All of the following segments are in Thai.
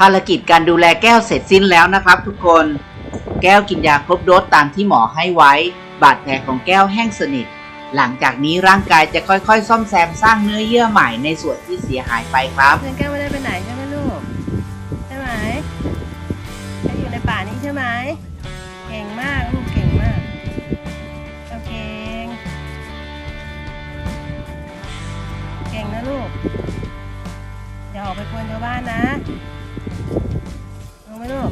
ภารกิจการดูแลแก้วเสร็จสิ้นแล้วนะครับ ทุกคน แก้วกินยาครบโดสตามที่หมอให้ไว้ บาดแผลของแก้วแห้งสนิท หลังจากนี้ร่างกายจะค่อยๆ ซ่อมแซมสร้างเนื้อเยื่อใหม่ในส่วนที่เสียหายไปครับ เพื่อนแก้วไม่ได้ไปไหนใช่ไหมลูก ใช่ไหมแก้วอยู่ในป่านี้ใช่ไหม เก่งมากลูกเก่งมากโอเคงเก่งนะลูกอย่าออกไปกวนชาวบ้านนะ ไหมลูก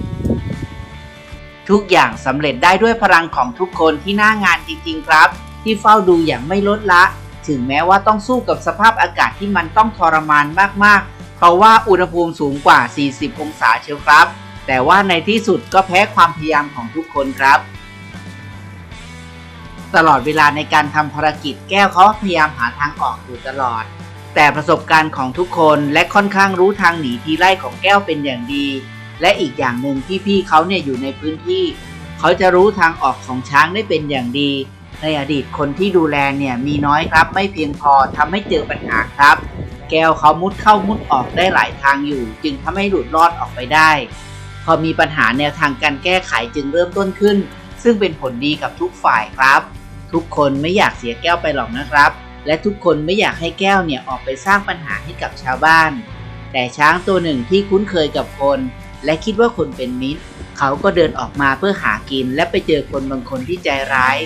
ทุกอย่างสำเร็จได้ด้วยพลังของทุกคนที่หน้างานจริง ๆ ครับ ที่เฝ้าดูอย่างไม่ลดละ ถึงแม้ว่าต้องสู้กับสภาพอากาศที่มันต้องทรมานมากๆ เพราะว่าอุณหภูมิสูงกว่า 40 องศาเชียวครับ แต่ว่าในที่สุดก็แพ้ความพยายามของทุกคนครับ ตลอดเวลาในการทำภารกิจแก้วเขาพยายามหาทางออกอยู่ตลอด แต่ประสบการณ์ของทุกคนและค่อนข้างรู้ทางหนีทีไล่ของแก้วเป็นอย่างดี และอีกอย่างหนึ่งที่พี่เขาเนี่ยอยู่ในพื้นที่ เขาจะรู้ทางออกของช้างได้เป็นอย่างดี ในอดีตคนที่ดูแลเนี่ยมีน้อยครับ ไม่เพียงพอทำให้เจอปัญหาครับ แก้วเขามุดเข้ามุดออกได้หลายทางอยู่ จึงทำให้หลุดรอดออกไปได้ พอมีปัญหาแนวทางการแก้ไขจึงเริ่มต้นขึ้น ซึ่งเป็นผลดีกับทุกฝ่ายครับ ทุกคนไม่อยากเสียแก้วไปหรอกนะครับ และทุกคนไม่อยากให้แก้วเนี่ยออกไปสร้างปัญหาให้กับชาวบ้าน แต่ช้างตัวหนึ่งที่คุ้นเคยกับคน และคิดว่าคนเป็นมิตร เขาก็เดินออกมาเพื่อหากิน และไปเจอคนบางคนที่ใจร้าย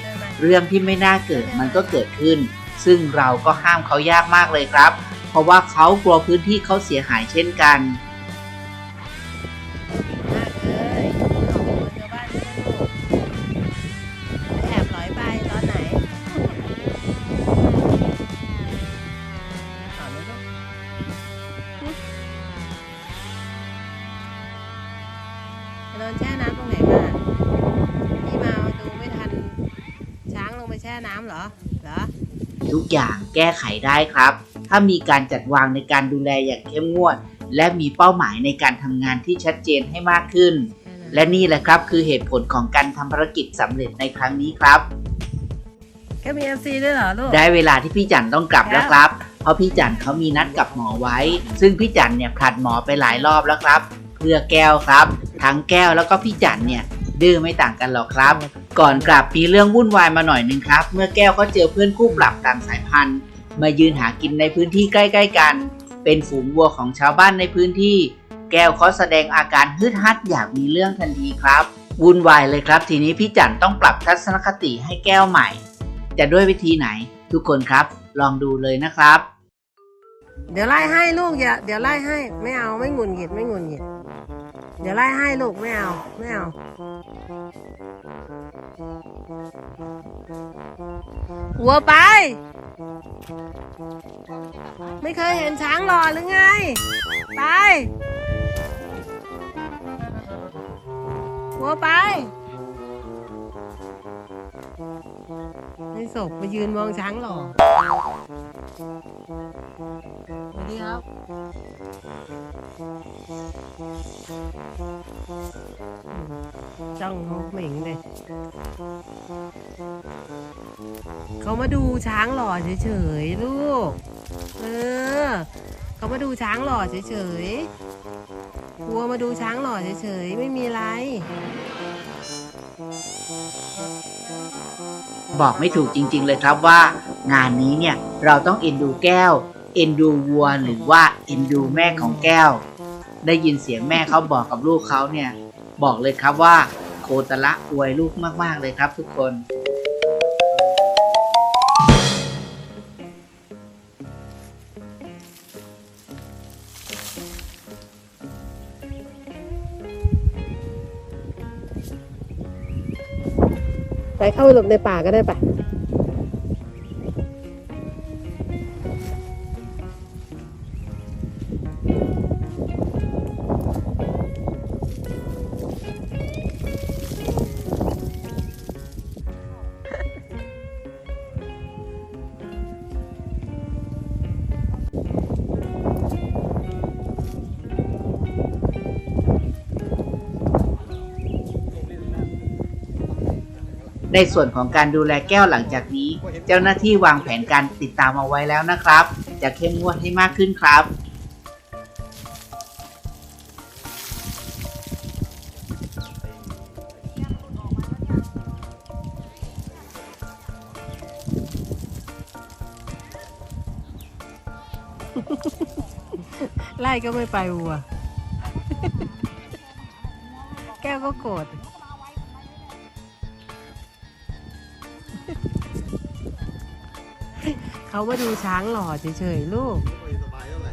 เรื่องที่ไม่น่าเกิดมันก็เกิดขึ้น ซึ่งเราก็ห้ามเขายากมากเลยครับ เพราะว่าเขากลัวพื้นที่เขาเสียหายเช่นกัน น้ำเหรอเหรอ ทุกอย่างแก้ไขได้ครับ ถ้ามีการจัดวางในการดูแลอย่างเข้มงวด และมีเป้าหมายในการทำงานที่ชัดเจนให้มากขึ้น และนี่แหละครับคือเหตุผลของการทำภารกิจสำเร็จในครั้งนี้ครับแกมีเอฟซีด้วยเหรอลูก ได้เวลาที่พี่จันต้องกลับแล้วครับ เพราะพี่จันเขามีนัดกับหมอไว้ ซึ่งพี่จันเนี่ยผลัดหมอไปหลายรอบแล้วครับ เพื่อแก้วครับ ทั้งแก้วแล้วก็พี่จันเนี่ยดื้อไม่ต่างกันหรอกครับ ก่อนกลับมีเรื่องวุ่นวายมาหน่อยนึงครับ เมื่อแก้วเขาเจอเพื่อนคู่ปรับต่างสายพันธุ์ มายืนหากินในพื้นที่ใกล้ ๆ กัน เป็นฝูงวัวของชาวบ้านในพื้นที่ แก้วเขาแสดงอาการฮึดฮัดอยากมีเรื่องทันทีครับวุ่นวายเลยครับ ทีนี้พี่จันต้องปรับทัศนคติให้แก้วใหม่ จะด้วยวิธีไหน ทุกคนครับ ลองดูเลยนะครับ เดี๋ยวไล่ให้ลูกอย่าเดี๋ยวไล่ให้ ไม่เอาไม่หงุนหงิดไม่หงุนหงิด เดี๋ยวไล่ให้ลูกไม่เอาไม่เอาหัวไป ไม่เคยเห็นช้างหล่อหรือไง ไปหัวไป ศกมายืนมองช้างหล่อสวัสดีครับ จ้องเขาเหม่งเลย เขามาดูช้างหล่อเฉยๆลูก เออ เขามาดูช้างหล่อเฉยๆกลัวมาดูช้างหล่อเฉยๆ ไม่มีอะไร บอกไม่ถูกจริง ๆ เลยครับว่า งานนี้เนี่ยเราต้องเอ็นดูแก้ว เอ็นดูวัวหรือว่าเอ็นดูแม่ของแก้ว ได้ยินเสียงแม่เขาบอกกับลูกเขาเนี่ย บอกเลยครับว่าโคตรละอวยลูกมากๆเลยครับทุกคน เข้าไปหลบในป่าก็ได้ปะ ในส่วนของการดูแลแก้วหลังจากนี้ เจ้าหน้าที่วางแผนการติดตามเอาไว้แล้วนะครับ จะเข้มงวดให้มากขึ้นครับไล่ก็ไม่ไปวัว แก้วก็โกรธ เขามาดูช้างหล่อเฉยๆลูก ไม่สบายเท่าไหร่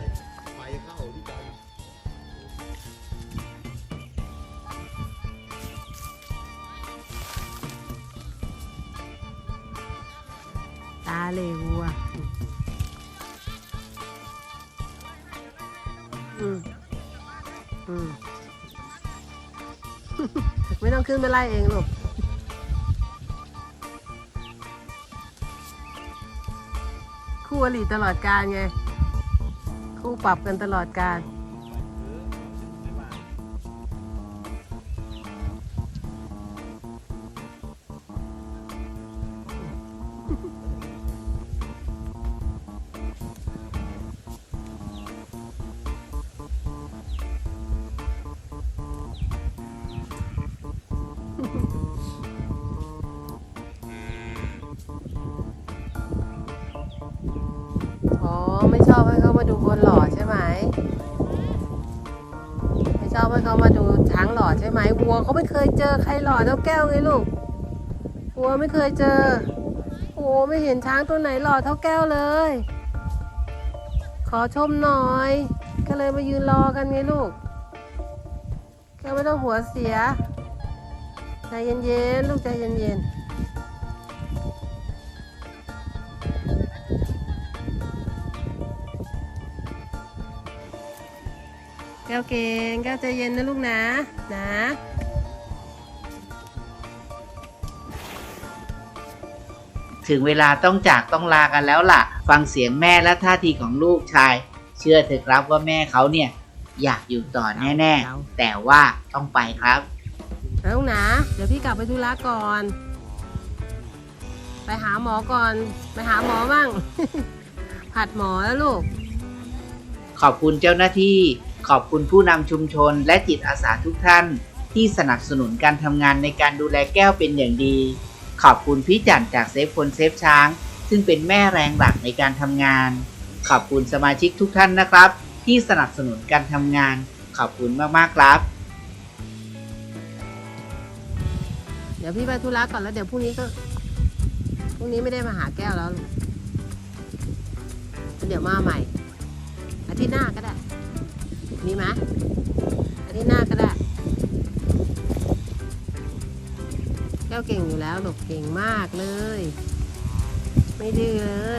ไฟเข้าที่กันตาเลวัว อืม อืม ไม่ต้องขึ้นไปไล่เองลูก คู่อริตลอดการไง คู่ปรับกันตลอดการอ๋อ ดูคนหล่อใช่ไหมไม่ชอบให้เขามาดูช้างหล่อใช่ไหมวัวเขาไม่เคยเจอใครหล่อเท่าแก้วไงลูกวัวไม่เคยเจอโอ้ไม่เห็นช้างตัวไหนหล่อเท่าแก้วเลย ขอชมหน่อย ก็เลยมายืนรอกันไงลูกแก้วไม่ต้องหัวเสียใจเย็นๆลูกใจเย็นๆ แก้วเก่งแก้วใจเย็นนะลูกนะนะถึงเวลาต้องจากต้องลากันแล้วล่ะ ฟังเสียงแม่และท่าทีของลูกชาย เชื่อเถอะครับว่าแม่เขาเนี่ยอยากอยู่ต่อแน่ ๆ แต่ว่าต้องไปครับนะลูกนะ เดี๋ยวพี่กลับไปธุระก่อน ไปหาหมอก่อน ไปหาหมอบ้าง ผัดหมอแล้วลูก ขอบคุณเจ้าหน้าที่ ขอบคุณผู้นำชุมชนและจิตอาสาทุกท่าน ที่สนับสนุนการทำงานในการดูแลแก้วเป็นอย่างดี ขอบคุณพี่จันจากเซฟคนเซฟช้าง ซึ่งเป็นแม่แรงหลักในการทำงาน ขอบคุณสมาชิกทุกท่านนะครับ ที่สนับสนุนการทำงาน ขอบคุณมากๆครับ เดี๋ยวพี่ไปธุระก่อนแล้วเดี๋ยวพรุ่งนี้ก็พรุ่งนี้ไม่ได้มาหาแก้วแล้วลูกเดี๋ยวมาใหม่อาทิตย์หน้าก็ได้ มีไหมอาทิตย์หน้าก็ได้แก้วเก่งอยู่แล้วหลบเก่งมากเลย ไม่ดื้อเลย